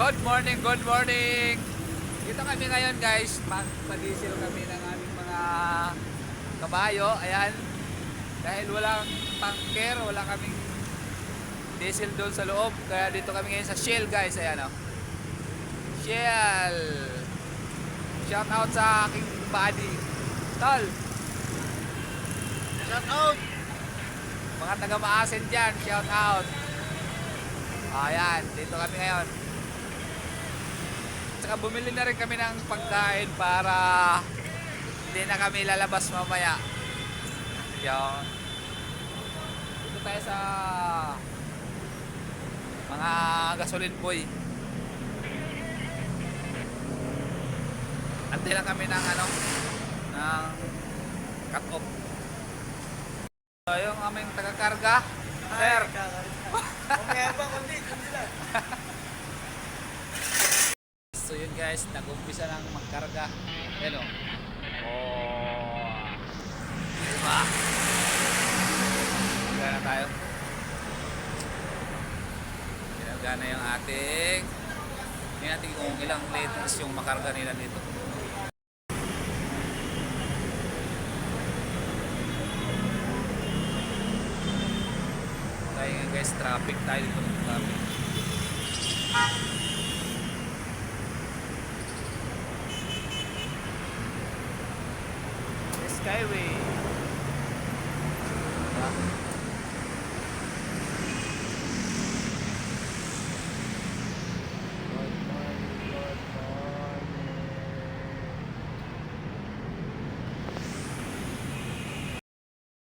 Good morning, good morning! Dito kami ngayon guys, magpa-diesel kami ng aming mga kabayo. Ayan, dahil walang tanker, wala kaming diesel doon sa loob. Kaya dito kami ngayon sa Shell guys. Ayan o. Shell! Shout out sa aking buddy. Tol! Shout out! Mga taga Maasin dyan, shout out. Ayan, dito kami ngayon. Tsaka bumili na rin kami ng pagkain para hindi na kami lalabas mamaya. Yan. Dito tayo sa mga gasoline boy. Antay lang kami ng ano, ng cut off. So, yung aming taga-karga. Sir, Mamaya pa, kundi, kundi sila. Guys, nag-umpisa lang magkarga. Yan o. Oh. Diba? Karga na tayo. Karga na yung ating Tingnan natin kung ilang liters yung makarga nila dito. Tayo guys, traffic tayo dito. Traffic. Skyway.